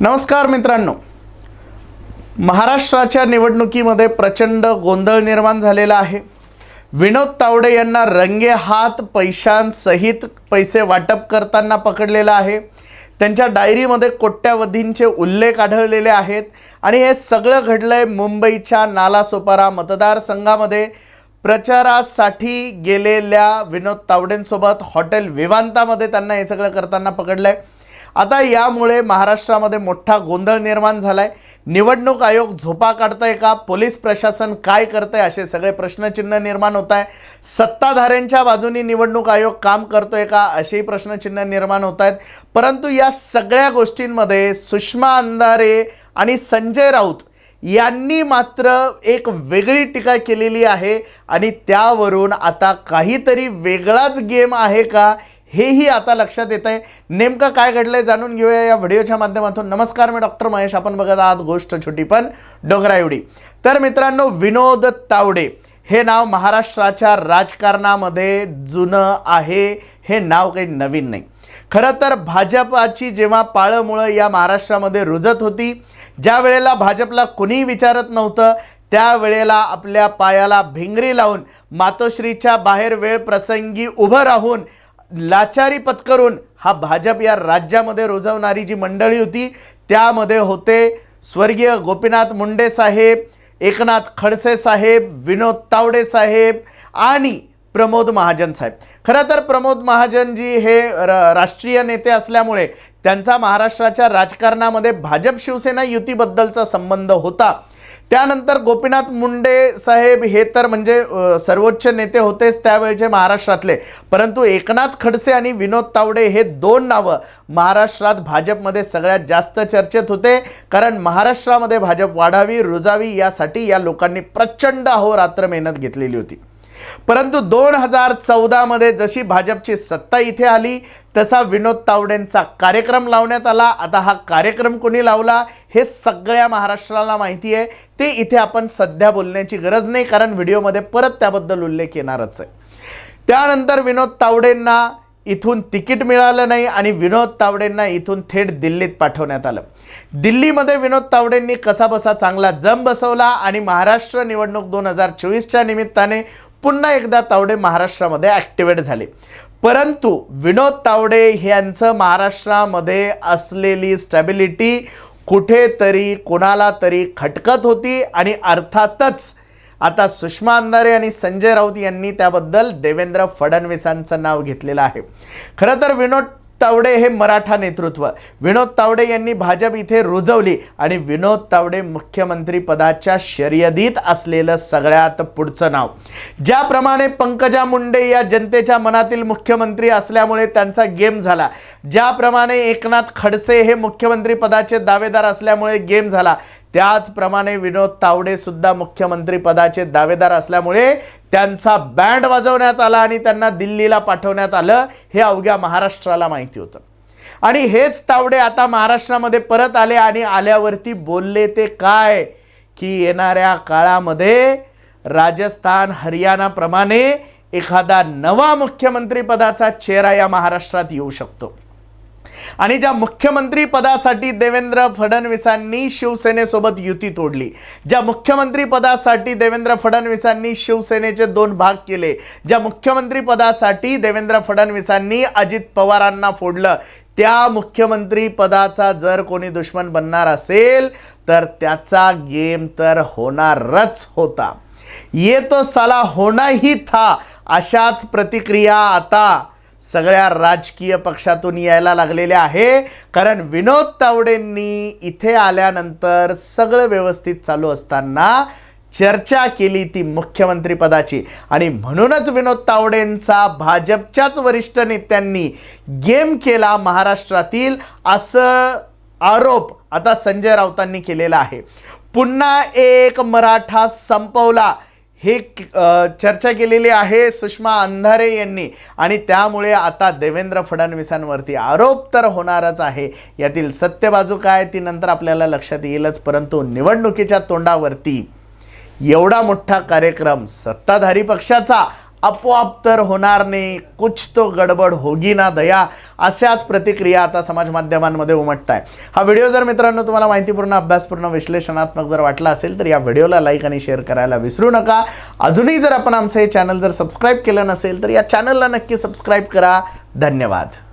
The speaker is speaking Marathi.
नमस्कार मित्रांनो. महाराष्ट्राच्या निवडणुकीमध्ये प्रचंड गोंधळ निर्माण झालेला आहे. विनोद तावडे यांना रंगे हात पैशांसहित पैसे वाटप करताना पकडलेलं आहे. त्यांच्या डायरीमध्ये कोट्यावधींचे उल्लेख आढळलेले आहेत. आणि हे सगळं घडलं आहे मुंबईच्या नालासोपारा मतदारसंघामध्ये. प्रचारासाठी गेलेल्या विनोद तावडेंसोबत हॉटेल विवांतामध्ये त्यांना हे सगळं करताना पकडलं आहे आता यामुळे महाराष्ट्रामध्ये मोठा गोंधळ निर्माण झालाय. निवडणूक आयोग झोपा काढतंय का? पोलीस प्रशासन काय करतंय? असे सगळे प्रश्नचिन्ह निर्माण होत आहे सत्ताधाऱ्यांच्या बाजूनी निवडणूक आयोग काम करतोय का? असेही प्रश्नचिन्ह निर्माण होत आहेत. परंतु या सगळ्या गोष्टींमध्ये सुषमा अंधारे आणि संजय राऊत यांनी मात्र एक वेगळी टीका केलेली आहे. आणि त्यावरून आता काहीतरी वेगळाच गेम आहे का? हेही आता लक्षात येत आहे. नेमकं काय घडलं आहे जाणून घेऊया या व्हिडिओच्या माध्यमातून. नमस्कार मी डॉक्टर महेश. आपण बघत आहात गोष्ट छोटी पण डोंगरा एवढी तर मित्रांनो विनोद तावडे हे नाव महाराष्ट्राच्या राजकारणामध्ये जुनं आहे. हे नाव काही नवीन नाही. खरं तर भाजपाची जेव्हा पाळंमुळं या महाराष्ट्रामध्ये रुजत होती ज्या वेळेला भाजपला कुणीही विचारत नव्हतं त्यावेळेला आपल्या पायाला भिंगरी लावून मातोश्रीच्या बाहेर वेळ प्रसंगी उभं राहून लाचारी पत्करून हा भाजप या राज्यामध्ये रुजवणारी जी मंडळी होती त्यामध्ये होते स्वर्गीय गोपीनाथ मुंडे साहेब एकनाथ खडसे साहेब विनोद तावडे साहेब आणि प्रमोद महाजन साहेब. खरं तर प्रमोद महाजन जी हे र राष्ट्रीय नेते असल्यामुळे त्यांचा महाराष्ट्राच्या राजकारणामध्ये भाजप शिवसेना युतीबद्दलचा संबंध होता. त्यानंतर गोपीनाथ मुंडे साहेब हे तर म्हणजे सर्वोच्च नेते होतेच त्यावेळचे महाराष्ट्रातले. परंतु एकनाथ खडसे आणि विनोद तावडे हे दोन नावं महाराष्ट्रात भाजपमध्ये सगळ्यात जास्त चर्चेत होते. कारण महाराष्ट्रामध्ये भाजप वाढावी रुजावी यासाठी या लोकांनी प्रचंड अहोरात्र मेहनत घेतलेली होती. परंतु दोन हजार चौदामध्ये जशी भाजपची सत्ता इथे आली तसा विनोद तावडेंचा कार्यक्रम लावण्यात आला. आता हा कार्यक्रम कोणी लावला हे सगळ्या महाराष्ट्राला माहिती आहे. ते इथे आपण सध्या बोलण्याची गरज नाही कारण व्हिडिओमध्ये परत त्याबद्दल उल्लेख येणारच आहे. त्यानंतर विनोद तावडेंना इथून तिकीट मिळालं नाही आणि विनोद तावडेंना इथून थेट दिल्लीत पाठवण्यात आलं. दिल्लीमध्ये विनोद तावडेंनी कसा बसा चांगला जम बसवला आणि महाराष्ट्र निवडणूक दोन हजार चोवीसच्या निमित्ताने पुन्हा एकदा तावडे महाराष्ट्रामध्ये ॲक्टिवेट झाले. परंतु विनोद तावडे यांचं महाराष्ट्रामध्ये असलेली स्टॅबिलिटी कुठेतरी कोणाला तरी खटकत होती आणि अर्थातच आता सुषमा अंधारे आणि संजय राऊत यांनी त्याबद्दल देवेंद्र फडणवीसांचं नाव घेतलेलं आहे. खरं तर विनोद तावडे हे मराठा नेतृत्व. विनोद तावडे यांनी भाजप इथे रुजवली आणि विनोद तावडे मुख्यमंत्री पदाच्या शर्यतीत असलेलं सगळ्यात पुढचं नाव. ज्याप्रमाणे पंकजा मुंडे या जनतेच्या मनातील मुख्यमंत्री असल्यामुळे त्यांचा गेम झाला. ज्याप्रमाणे एकनाथ खडसे हे मुख्यमंत्री पदाचे दावेदार असल्यामुळे गेम झाला. त्याचप्रमाणे विनोद तावडे सुद्धा मुख्यमंत्री पदाचे दावेदार असल्यामुळे त्यांचा बँड वाजवण्यात आला आणि त्यांना दिल्लीला पाठवण्यात आलं हे अवघ्या महाराष्ट्राला माहिती होतं. आणि हेच तावडे आता महाराष्ट्रामध्ये परत आले आणि आल्यावरती बोलले ते काय? की येणाऱ्या काळामध्ये राजस्थान हरियाणाप्रमाणे एखादा नवा मुख्यमंत्रीपदाचा चेहरा या महाराष्ट्रात येऊ शकतो. आणि ज्या मुख्यमंत्री पदासाठी देवेंद्र फडणवीसांनी शिवसेनेसोबत युती तोडली ज्या मुख्यमंत्री पदासाठी देवेंद्र फडणवीसांनी शिवसेनेचे दोन भाग केले ज्या मुख्यमंत्री पदासाठी देवेंद्र फडणवीसांनी अजित पवारांना फोडलं त्या मुख्यमंत्री पदाचा जर कोणी दुश्मन बनणार असेल तर त्याचा गेम तर होणारच होता. ये तो साला होना ही था अशाच प्रतिक्रिया आता सगळ्या राजकीय पक्षातून यायला लागलेल्या आहे. कारण विनोद तावडेंनी इथे आल्यानंतर सगळं व्यवस्थित चालू असताना चर्चा केली ती मुख्यमंत्रीपदाची आणि म्हणूनच विनोद तावडेंचा भाजपच्याच वरिष्ठ नेत्यांनी गेम केला महाराष्ट्रातील असं आरोप आता संजय राऊतांनी केलेला आहे. पुन्हा एक मराठा संपवला. हे चर्चा केलेली आहे सुषमा अंधारे यांनी. आणि त्यामुळे आता देवेंद्र फडणवीसांवरती आरोप तर होणारच आहे. यातील सत्य बाजू काय ती नंतर आपल्याला लक्षात येईलच परंतु निवडणुकीच्या तोंडावरती एवढा मोठा कार्यक्रम सत्ताधारी पक्षाचा आपोआप तर होणार नाही. कुछ तो गडबड होगी ना दया अशाच प्रतिक्रिया आता समाज माध्यमांमध्ये उमटत आहे हा व्हिडिओ जर मित्रांनो तुम्हाला माहितीपूर्ण अभ्यासपूर्ण विश्लेषणात्मक जर वाटला असेल तर या व्हिडिओला लाईक आणि शेअर करायला विसरू नका. अजूनही जर आपण आमचं हे चॅनल जर सबस्क्राईब केलं नसेल तर या चॅनलला नक्की सबस्क्राईब करा. धन्यवाद.